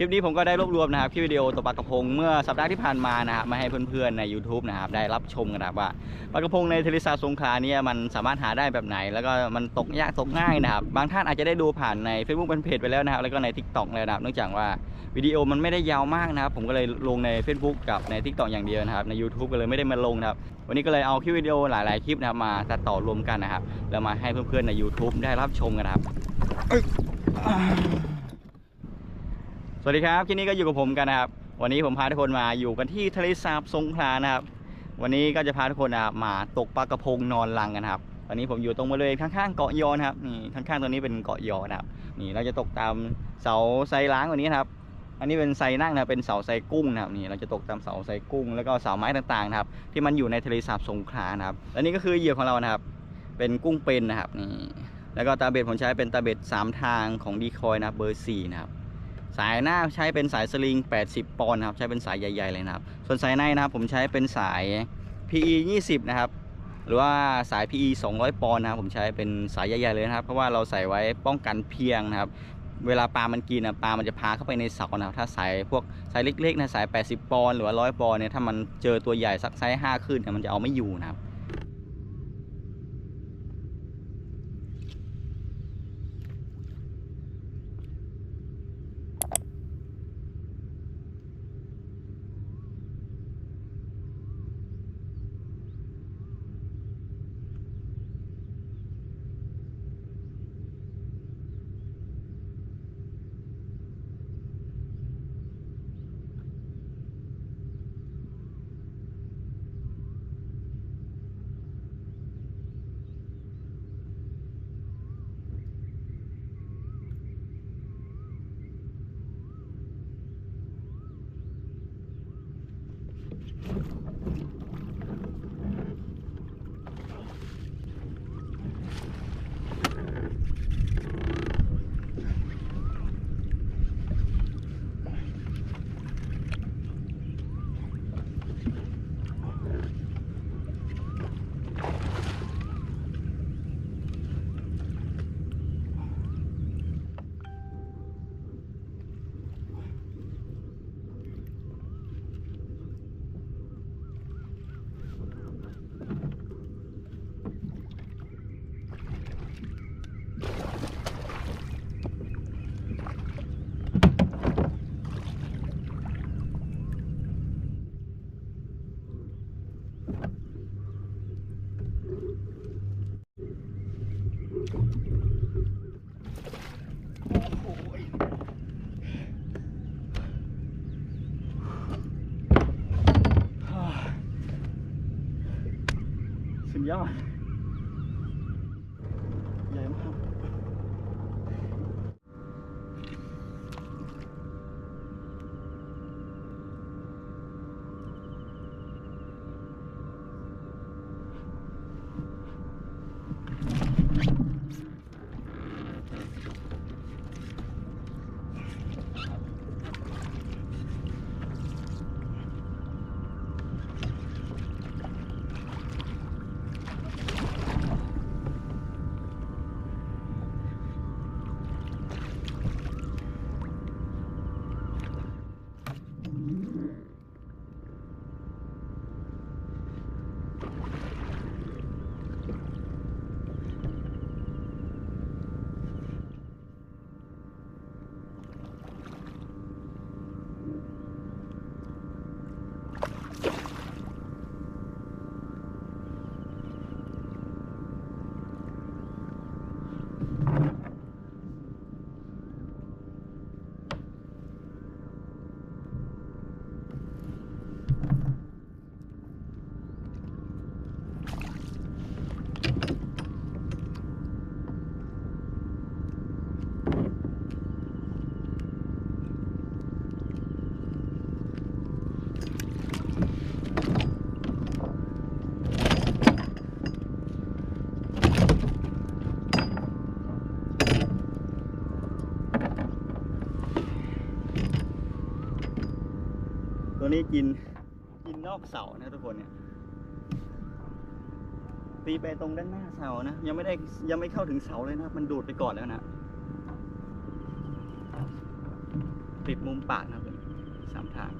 คลิปนี้ผมก็ได้รวบรวมนะครับคลิปวิดีโอตกปลากระพงเมื่อสัปดาห์ที่ผ่านมานะครับมาให้เพื่อนๆใน YouTube นะครับได้รับชมกันนะครับว่าปลากระพงในทะเลสาบสงขลาเนี่ยมันสามารถหาได้แบบไหน แล้วก็มันตกยากตกง่ายนะครับบางท่านอาจจะได้ดูผ่านใน Facebook เป็นเพจไปแล้วนะครับแล้วก็ใน TikTok เลยนะครับเนื่องจากว่าวิดีโอมันไม่ได้ยาวมากนะครับผมก็เลยลงใน Facebook กับใน TikTok อย่างเดียวนะครับใน YouTube ก็เลยไม่ได้มาลงนะครับวันนี้ก็เลยเอาคลิปวิดีโอหลายๆคลิปนะครับมาตัดต่อรวมกันนะครับแล้วมาให้เพื่อนๆใน YouTube ได้รับชมกันนะครับ สวัสดีครับคลิปนี้ก็อยู่กับผมกันนะครับ วันนี้ผมพาทุกคนมาอยู่กันที่ทะเลสาบสงขลานะครับ วันนี้ก็จะพาทุกคนมาตกปลากระพงนอนลังกันครับตอนนี้ผมอยู่ตรงบริเวณข้างๆเกาะยอนะครับนี่ข้างๆตรงนี้เป็นเกาะยอนะครับนี่เราจะตกตามเสาไซล้างวันนี้นะครับ อันนี้เป็นไซนั่งนะเป็นเสาไซกุ้งนะครับนี่เราจะตกตามเสาไซกุ้ง แล้วก็เสาไม้ต่างๆนะครับที่มันอยู่ในทะเลสาบสงขลานะครับและนี่ก็คือเหยื่อของเรานะครับ เป็นกุ้งเป็นนะครับนี่แล้วก็ตาเบ็ดผมใช้เป็นตาเบ็ดสามทางของดีคอยนะเบอร์สี่นะครับ สายหน้าใช้เป็นสายสลิง 80 ปอนด์นะครับ ใช้เป็นสายใหญ่ ๆ เลยนะครับ ส่วนสายในนะครับผมใช้เป็นสาย PE 20 นะครับ หรือว่าสาย PE 200 ปอนด์นะครับ ผมใช้เป็นสายใหญ่ ๆ เลยนะครับ เพราะว่าเราใส่ไว้ป้องกันเพียงนะครับ เวลาปลา มันกินนะปลา มันจะพาเข้าไปในเสานะครับ ถ้าสายพวกสายเล็กๆนะสาย 80 ปอนด์หรือว่า 100 ปอนด์เนี่ย ถ้ามันเจอตัวใหญ่สักไซส์5ขึ้นเนี่ย มันจะเอาไม่อยู่นะครับ สุด ตัวนี้กินกินนอกเสานะทุกคนเนี่ยตีไปตรงด้านหน้าเสานะ ยังไม่ได้ยังไม่เข้าถึงเสาเลยนะ มันดูดไปก่อนแล้วนะติดมุมปากนะเป็นสามทาง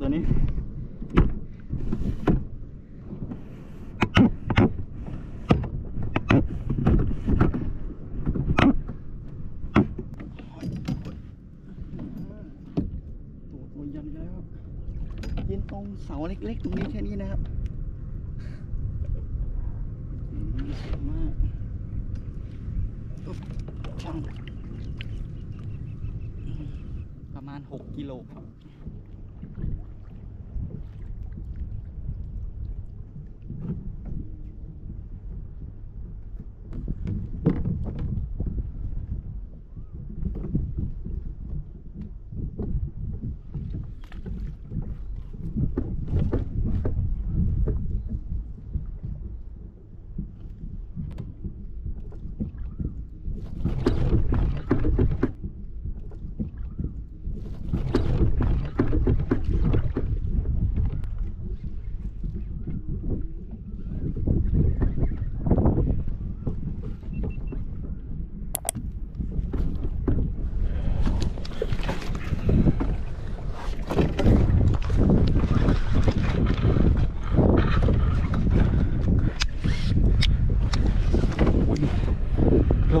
ตัวนี้ ตัวตัวยันแล้วยืนตรงเสาเล็กๆ ตรงนี้แค่นี้นะครับสวยมากช่างอืมประมาณ 6 กิโลครับ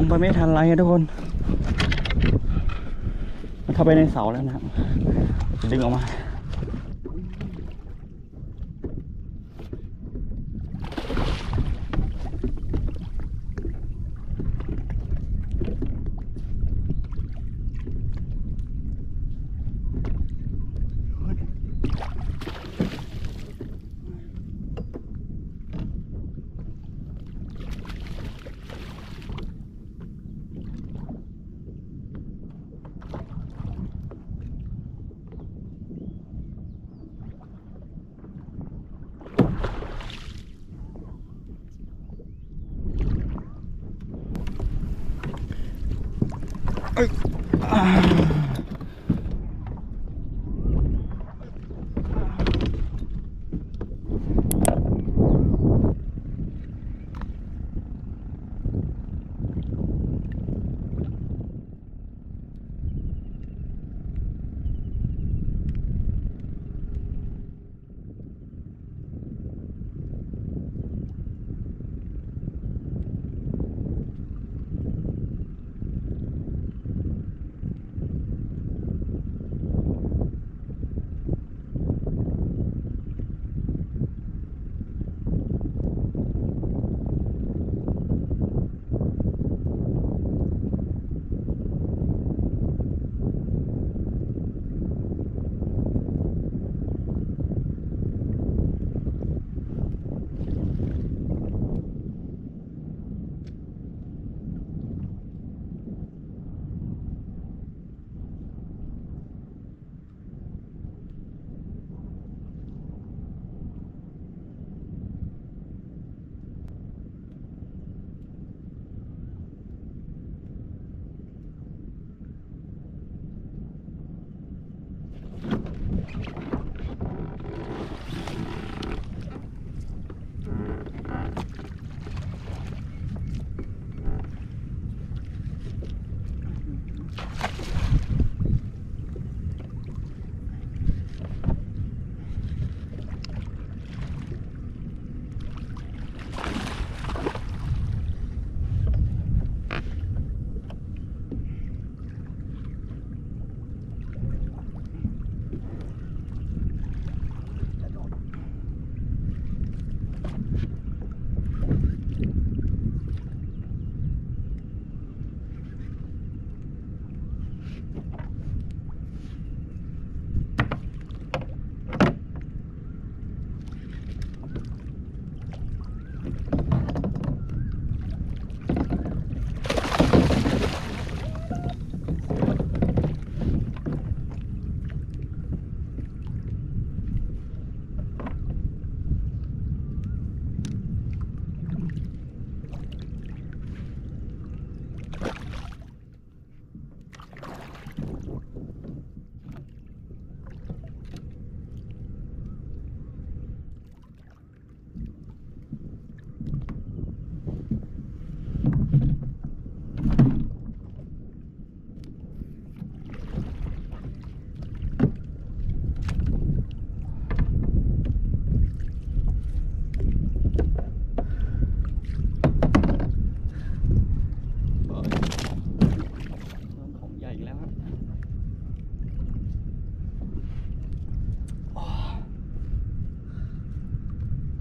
ลงไปไม่ทันไรทุกคน มันเข้าไปในเสาแล้วนะครับจะดึงออกมา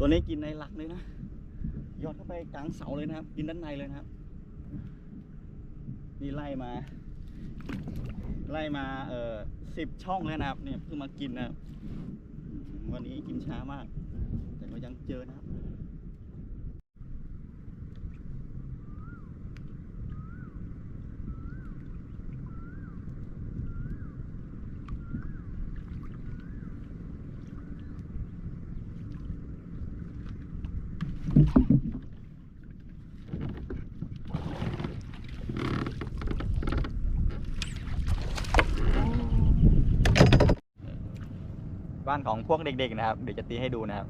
ตัวนี้กินในหลักเลยนะยอดเข้าไปกลางเสาเลยนะครับ กินด้านในเลยนะครับ นี่ไล่มา ไล่มาเอ่อสิบช่องแล้วนะครับ เนี่ยเพิ่งมากินนะครับวันนี้กินช้ามาก แต่ก็ยังเจอนะครับ บ้านของพวกเด็กๆนะครับ เดี๋ยวจะตีให้ดูนะครับ